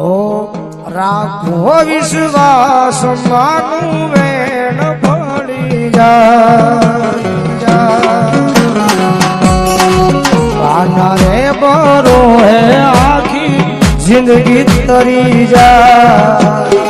ઓ રાખો વિશ્વાસ માનું વેણ પડી જા રે બરો હે આખી જિંદગી તરી જાય.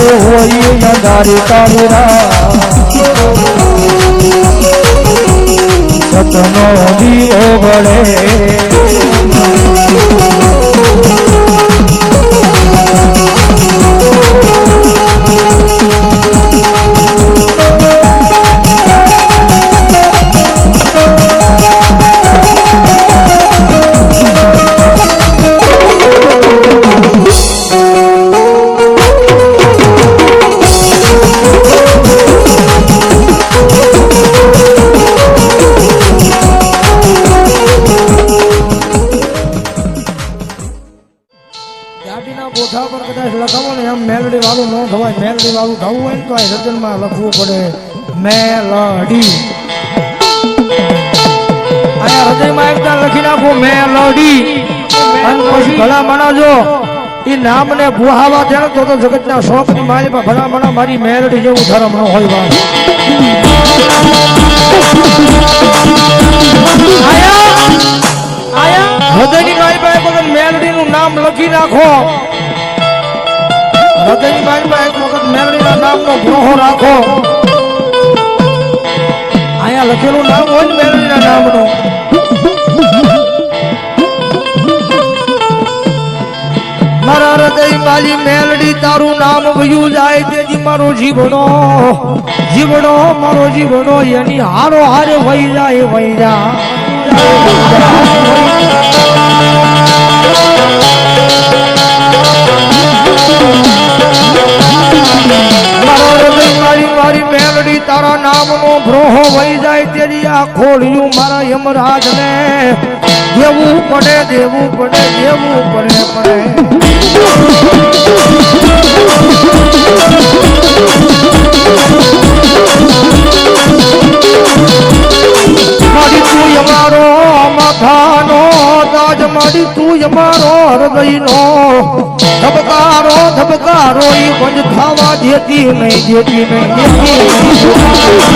ભલે હોય અંધારી કાળીરા સતનો દીવો ભળે કોઠા પર કદાચ લખાવો ને એમ મેલડી વાળું ન થવાય મેલડી વાળું થવું હોય ને તો રચનમાં લખવું પડે. મેલડી. અહીંયા હૃદયમાં એકદમ લખી નાખો, મેલડી. અને પછી ભલા મણાજો એ નામને દે ને તો તો જગતના શોખની મારી પણ ભલા મણા મારી મેલડી જેવું ધર્મ ન હોય વાત હૃદયની મારી પાસે મેલડી મેલડીનું નામ લખી નાખો. અહીંયા લખેલું નામ હોય ને મેલડીના નામનું. મારા હૃદય મારી મેલડી, તારું નામ વયું જાય તેથી મારો જીવડો જીવડો મારો જીવડો એની હારો હારે વહી જાય વહી જાય. તારા નામનો ભ્રોહો વહી જાય તેરી આ ખોલ્યું મારા યમરાજ ને દેવું પડે દેવું પડે દેવું પડે પડે. તું અમારો માથાનો તાજ ધબકારો ધબકારો ઈ બંધ થવા દેતી નહીં દેતી નહીં દેતી